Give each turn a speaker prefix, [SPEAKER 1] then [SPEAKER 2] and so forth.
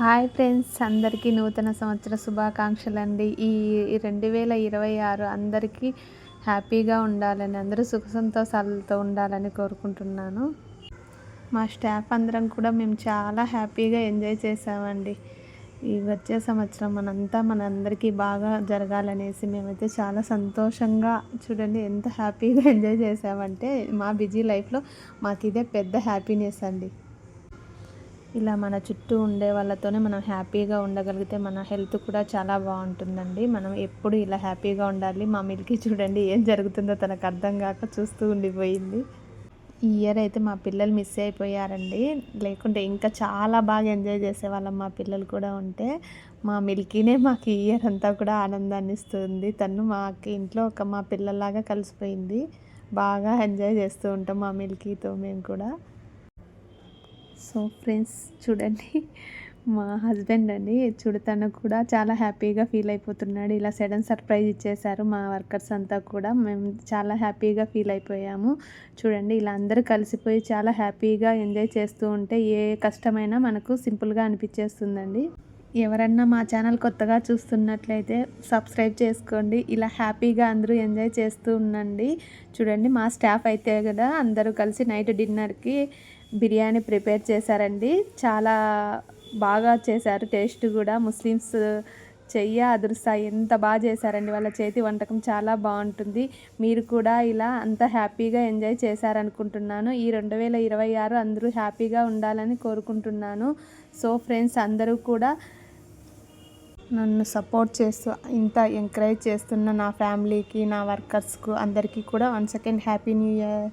[SPEAKER 1] Hi friends అందరికీ నూతన సంవత్సర శుభాకాంక్షలు అండి ఈ రెండు వేల ఇరవై ఆరు అందరికీ హ్యాపీగా ఉండాలని అందరూ సుఖ సంతోషాలతో ఉండాలని కోరుకుంటున్నాను. మా స్టాఫ్ అందరం కూడా మేము చాలా హ్యాపీగా ఎంజాయ్ చేసామండి ఈ వచ్చే సంవత్సరం మనంతా మనందరికీ బాగా జరగాలనేసి మేమైతే చాలా సంతోషంగా చూడండి ఎంత హ్యాపీగా ఎంజాయ్ చేసామంటే మా బిజీ లైఫ్లో మాకు ఇదే పెద్ద హ్యాపీనెస్ అండి. ఇలా మన చుట్టూ ఉండే వాళ్ళతోనే మనం హ్యాపీగా ఉండగలిగితే మన హెల్త్ కూడా చాలా బాగుంటుందండి. మనం ఎప్పుడు ఇలా హ్యాపీగా ఉండాలి. మా మిల్కి చూడండి ఏం జరుగుతుందో తనకు అర్థం కాక చూస్తూ ఉండిపోయింది. ఈ ఇయర్ అయితే మా పిల్లలు మిస్ అయిపోయారండి. లేకుంటే ఇంకా చాలా బాగా ఎంజాయ్ చేసేవాళ్ళం మా పిల్లలు కూడా ఉంటే. మా మిల్కీనే మాకు ఈ ఇయర్ అంతా కూడా ఆనందాన్ని ఇస్తుంది. తను మాకు ఇంట్లో ఒక మా పిల్లల్లాగా కలిసిపోయింది. బాగా ఎంజాయ్ చేస్తూ ఉంటాం మా మిల్కీతో మేము కూడా. సో ఫ్రెండ్స్ చూడండి. మా హస్బెండ్ అండి చూడతాను కూడా చాలా హ్యాపీగా ఫీల్ అయిపోతున్నాడు. ఇలా సడన్ సర్ప్రైజ్ ఇచ్చేశారు మా వర్కర్స్ అంతా కూడా. మేము చాలా హ్యాపీగా ఫీల్ అయిపోయాము. చూడండి ఇలా అందరూ కలిసిపోయి చాలా హ్యాపీగా ఎంజాయ్ చేస్తూ ఉంటే ఏ కష్టమైనా మనకు సింపుల్గా అనిపించేస్తుందండి. ఎవరన్నా మా ఛానల్ కొత్తగా చూస్తున్నట్లయితే సబ్స్క్రైబ్ చేసుకోండి. ఇలా హ్యాపీగా అందరూ ఎంజాయ్ చేస్తూ ఉండండి. చూడండి మా స్టాఫ్ అయితే కదా అందరూ కలిసి నైట్ డిన్నర్కి బిర్యానీ ప్రిపేర్ చేశారండి. చాలా బాగా చేశారు. టేస్ట్ కూడా ముస్లిమ్స్ చెయ్యి అదురుస్తా ఎంత బాగా చేశారండి. వాళ్ళ చేతి వంటకం చాలా బాగుంటుంది. మీరు కూడా ఇలా అంత హ్యాపీగా ఎంజాయ్ చేశారనుకుంటున్నాను. ఈ రెండు వేల ఇరవై ఆరు అందరూ హ్యాపీగా ఉండాలని కోరుకుంటున్నాను. సో ఫ్రెండ్స్ అందరూ కూడా నన్ను సపోర్ట్ చేస్తూ ఇంత ఎంకరేజ్ చేస్తున్న నా ఫ్యామిలీకి నా వర్కర్స్కు అందరికీ కూడా one second happy new year.